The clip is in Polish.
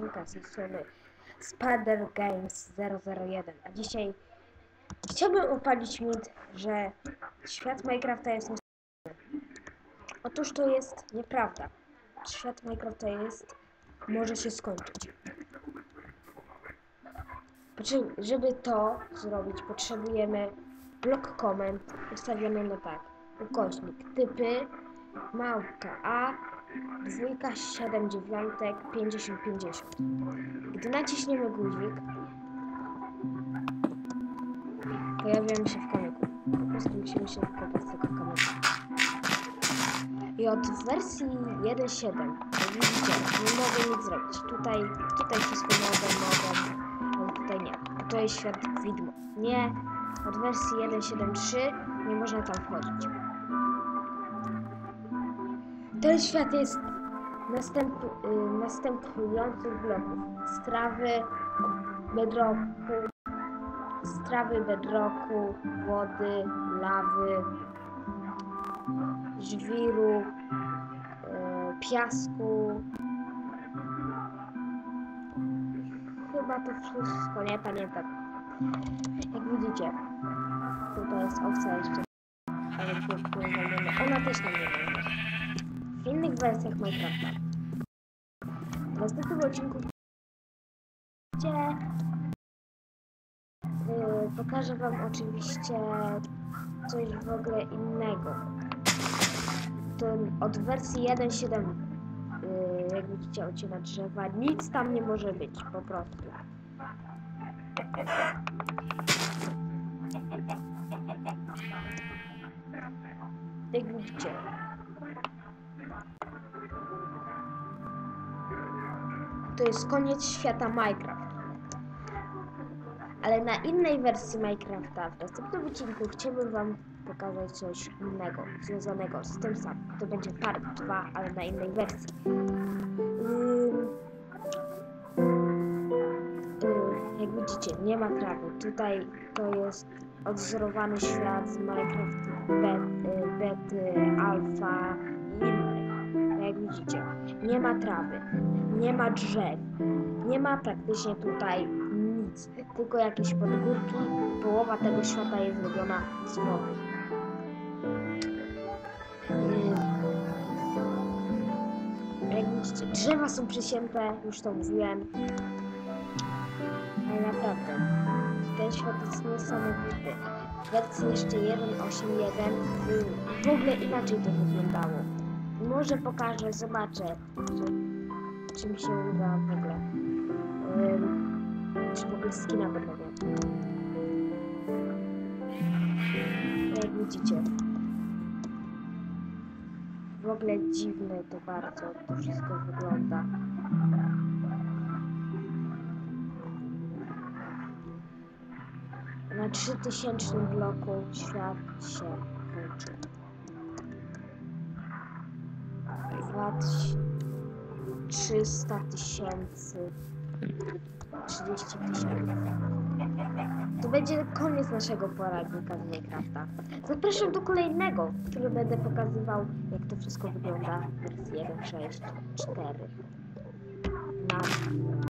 odcinka z strony Spider Games 001. A dzisiaj chciałbym upalić mit, że świat Minecrafta jest nieskończony. Otóż to jest nieprawda. Świat Minecrafta jest, może się skończyć. Potrze- żeby to zrobić, potrzebujemy blok komend ustawiony na tak. Ukośnik typy, małpka A, dwójka, 7 dziewiątek, 50, 50. Gdy naciśniemy guzik, pojawiamy się w kamyku. Po prostu musimy się wkopać z tego kamyka. I od wersji 1.7, jak widzicie, nie mogę nic zrobić. Tutaj, tutaj wszystko mogę, mogę, ale tutaj nie. To jest świat widmo. Nie, od wersji 1.7.3 nie można tam wchodzić. Ten świat jest następ, y, następujących bloków. Strawy, bedroku, strawy bedroku, wody, lawy, żwiru, y, piasku. Chyba to wszystko, nie pamiętam. Jak widzicie, tutaj jest owca jeszcze, ale Ona też nam nie może w innych wersjach Minecrafta. W następnym odcinku gdzie yy, pokażę wam oczywiście coś w ogóle innego. To od wersji 1.7 yy, jak widzicie odcina drzewa, nic tam nie może być, po prostu. Jak widzicie, to jest koniec świata Minecraft. Ale na innej wersji Minecrafta w następnym odcinku chciałbym Wam pokazać coś innego, związanego z tym samym. To będzie part 2, ale na innej wersji. Jak widzicie, nie ma trawy. Tutaj to jest odwzorowany świat z Minecraft bety, bety alfa i innych. Jak widzicie, nie ma trawy, nie ma drzew, nie ma praktycznie tutaj nic, tylko jakieś podgórki. Połowa tego świata jest zrobiona z wody. Jak drzewa są przysięte, już to mówiłem. Ale naprawdę, ten świat jest niesamowity. Wersji jeszcze 1.8.1 yy, w ogóle inaczej to wyglądało. Może pokażę, zobaczę, czy, mi się uda w ogóle. Ym, czy w ogóle skina będę miał. Jak widzicie. W ogóle dziwne to bardzo to wszystko wygląda. Na 3000 bloku świat się kończy. Dwa tyś- 300 tysięcy 30 tysięcy. To będzie koniec naszego poradnika z Minecrafta. Zapraszam do kolejnego, który będę pokazywał, jak to wszystko wygląda w wersji 1.6.4. Na